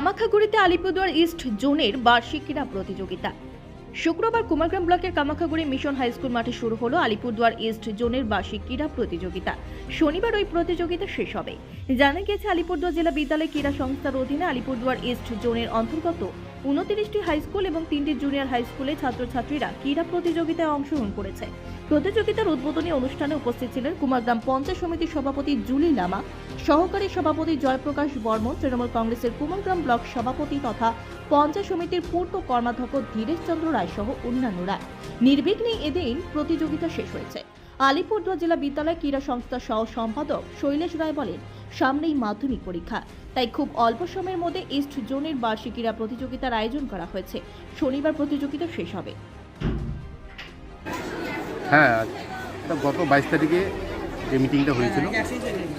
কামাখাগুড়িতে Alipurduar east জোনের বার্ষিক ক্রীড়া প্রতিযোগিতা। শুক্রবার কুমারগ্রাম ব্লকের কামাখাগুড়ি মিশন হাই স্কুল মাঠে শুরু হলো আলিপুরদুয়ার ইস্ট জোনের বার্ষিক ক্রীড়া প্রতিযোগিতা। শনিবার ওই প্রতিযোগিতা শেষ হবে। জানা গেছে আলিপুরদুয়ার জেলা বিদ্যালয় ক্রীড়া সংস্থার অধীনে আলিপুরদুয়ার ইস্ট জোনের অন্তর্গত উনত্রিশটি হাই স্কুল এবং তিনটি জুনিয়র হাই স্কুলে ছাত্রছাত্রীরা ক্রীড়া প্রতিযোগিতায় অংশগ্রহণ করেছে। প্রতিযোগিতার উদ্বোধনী অনুষ্ঠানে উপস্থিত ছিলেন কুমারগ্রাম পঞ্চায়েত সমিতির সভাপতি জুলি লামা, সহকারী সভাপতি জয়প্রকাশ বর্মন, তৃণমূল কংগ্রেসের কুমারগ্রাম ব্লক সভাপতি তথা পঞ্চায়েত সমিতির পূর্ত কর্মাধ্যক্ষ ধীরেশ চন্দ্র রায় সহ অন্যান্যরা। নির্বিঘ্নে এদিন প্রতিযোগিতা শেষ হয়েছে। আলিপুরদুয়ার জেলা বিদ্যালয় ক্রীড়া সংস্থার সহ সম্পাদক শৈলেশ রায় বলেন, সামনেই মাধ্যমিক পরীক্ষা। তাই খুব অল্প সময়ের মধ্যে ইস্ট জোনের বার্ষিক ক্রীড়া প্রতিযোগিতার আয়োজন করা হয়েছে। শনিবার প্রতিযোগিতা শেষ হবে। হ্যাঁ তা গত বাইশ তারিখে যে মিটিংটা হয়েছিল,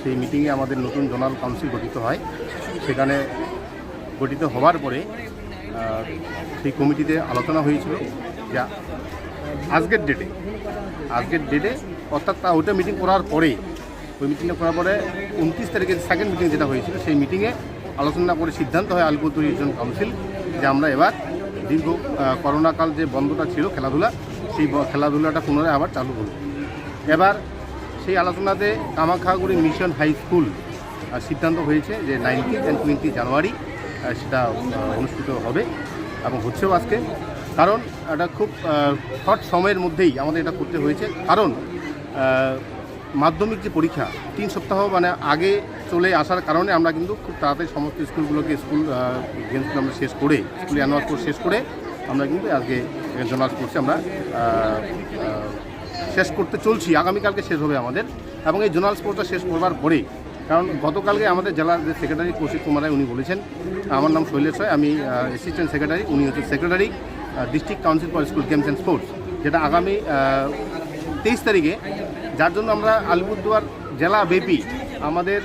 সেই মিটিংয়ে আমাদের নতুন জোনাল কাউন্সিল গঠিত হয়। সেখানে গঠিত হওয়ার পরে সেই কমিটিতে আলোচনা হয়েছিল যা আজকের ডেটে আজকের ডেটে অর্থাৎ তা ওইটা মিটিং করার পরে, ওই মিটিংটা করার পরে উনত্রিশ তারিখে সেকেন্ড মিটিং যেটা হয়েছিল, সেই মিটিংয়ে আলোচনা করে সিদ্ধান্ত হয় আলিপুরদুয়ার রিজন কাউন্সিল যে আমরা এবার দীর্ঘ করোনাকাল যে বন্ধটা ছিল খেলাধুলা, সেই খেলাধুলাটা পুনরায় আবার চালু করব এবার সেই আলোচনাতে কামাখাগুড়ি মিশন হাই স্কুল সিদ্ধান্ত হয়েছে যে নাইনটিন অ্যান্ড টোয়েন্টি জানুয়ারি সেটা অনুষ্ঠিত হবে এবং হচ্ছেও আজকে। কারণ এটা খুব শর্ট সময়ের মধ্যেই আমাদের এটা করতে হয়েছে। কারণ মাধ্যমিক যে পরীক্ষা, তিন সপ্তাহ মানে আগে চলে আসার কারণে আমরা কিন্তু খুব তাড়াতাড়ি সমস্ত স্কুলগুলোকে স্কুল গেমসগুলো আমরা শেষ করে, স্কুল অ্যানুয়াল কোর্স শেষ করে আমরা কিন্তু আজকে জোনাল কোর্সে আমরা শেষ করতে চলছি। আগামীকালকে শেষ হবে আমাদের এবং এই জোনাল স্পোর্টসটা শেষ করবার পরে, কারণ গতকালকে আমাদের জেলার যে সেক্রেটারি কৌশিক কুমারায় উনি বলেছেন, আমার নাম শৈলেশ রায়, আমি অ্যাসিস্ট্যান্ট সেক্রেটারি উনি হচ্ছে secretary district council for school games and sports যেটা আগামী তেইশ তারিখে যার জন্য আমরা আলিপুরদুয়ার জেলা ব্যাপী আমাদের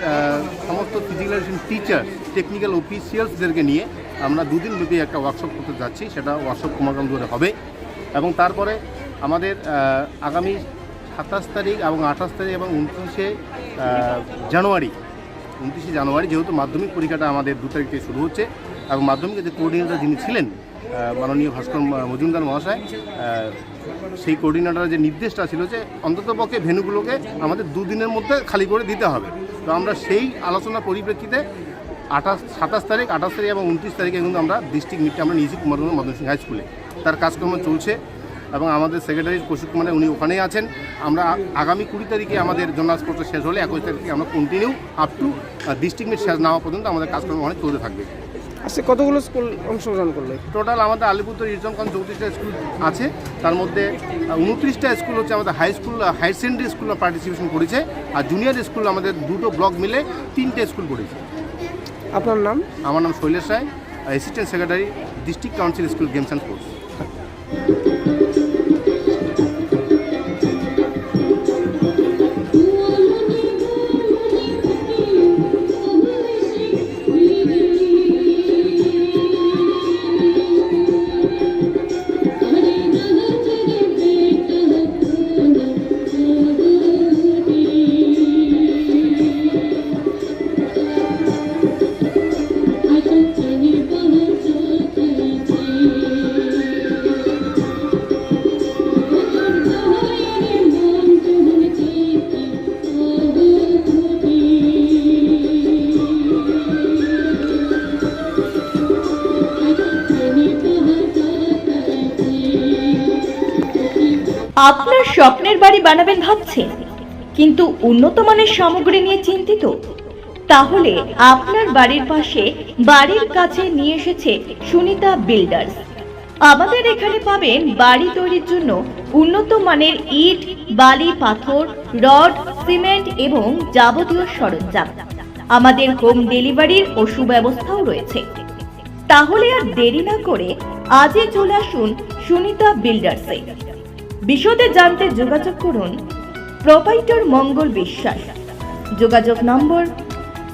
সমস্ত ফিজিক্যাল টিচার টেকনিক্যাল অফিসিয়ালসদেরকে নিয়ে আমরা দুদিন ব্যাপী একটা ওয়ার্কশপ করতে যাচ্ছি। সেটা ওয়ার্কশপ কুমারগ্রাম দুয়ারে হবে। এবং তারপরে আমাদের আগামী সাতাশ তারিখ এবং আঠাশ তারিখ এবং উনত্রিশে জানুয়ারি উনত্রিশে জানুয়ারি যেহেতু মাধ্যমিক পরীক্ষাটা আমাদের দু তারিখ থেকে শুরু হচ্ছে এবং মাধ্যমিকের যে কোঅর্ডিনেটর যিনি ছিলেন মাননীয় ভাস্কর মজুমদার মহাশয় সেই কোঅর্ডিনেটরের যে নির্দেশটা ছিল যে অন্ততপক্ষে ভেনুগুলোকে আমাদের দুদিনের মধ্যে খালি করে দিতে হবে। তো আমরা সেই আলোচনার পরিপ্রেক্ষিতে আঠাশ, সাতাশ তারিখ, আঠাশ তারিখ এবং উনত্রিশ তারিখে কিন্তু আমরা ডিস্ট্রিক্ট মিটে আমরা নিয়েছি কুমারগঞ্জ সিং হাই স্কুলে তার কাজকর্ম চলছে এবং আমাদের সেক্রেটারি কৌশিক কুমার, উনি ওখানেই আছেন। আমরা আগামী কুড়ি তারিখে আমাদের জোনাল স্পোর্টস শেষ হলে একুশ তারিখে আমরা continue up to district meet শেষ না হওয়া পর্যন্ত আমাদের কাজকর্ম অনেক চলতে থাকবে। আজকে কতগুলো স্কুল অংশগ্রহণ করলে? টোটাল আমাদের আলিপুরদুয়ার ইরজনগঞ্জ চৌত্রিশটা স্কুল আছে। তার মধ্যে উনত্রিশটা স্কুল হচ্ছে আমাদের high school higher secondary school participation করেছে। আর জুনিয়র স্কুল আমাদের দুটো ব্লক মিলে তিনটে স্কুল করেছে। আপনার নাম? আমার নাম Shailesh Rai assistant secretary district council school games and sports আপনার স্বপ্নের বাড়ি বানাবেন ভাবছেন। কিন্তু উন্নত মানের সামগ্রী নিয়ে চিন্তিত। তাহলে আপনার বাড়ির পাশে বাড়ির কাছে নিয়ে এসেছে সুনিতা বিল্ডার্স। আমাদের এখানে পাবেন বাড়ি তৈরির জন্য উন্নত মানের ইট, বালি, পাথর, রড, সিমেন্ট এবং যাবতীয় সরঞ্জাম। আমাদের হোম ডেলিভারির ও সুব্যবস্থাও রয়েছে। তাহলে আর দেরি না করে আজই চলে আসুন সুনিতা বিল্ডার্সে। বিশদে জানতে যোগাযোগ করুন প্রোপাইটর মঙ্গল বিশ্বাস। যোগাযোগ নম্বর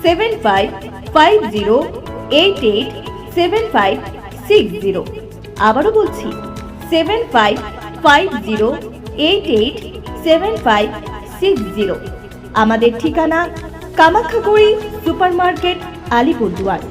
seven five five zero eight eight seven five six zero আবারও বলছি seven five five zero eight eight seven five six zero আমাদের ঠিকানা কামাখ্যাগুড়ি সুপার মার্কেট আলিপুরদুয়ার।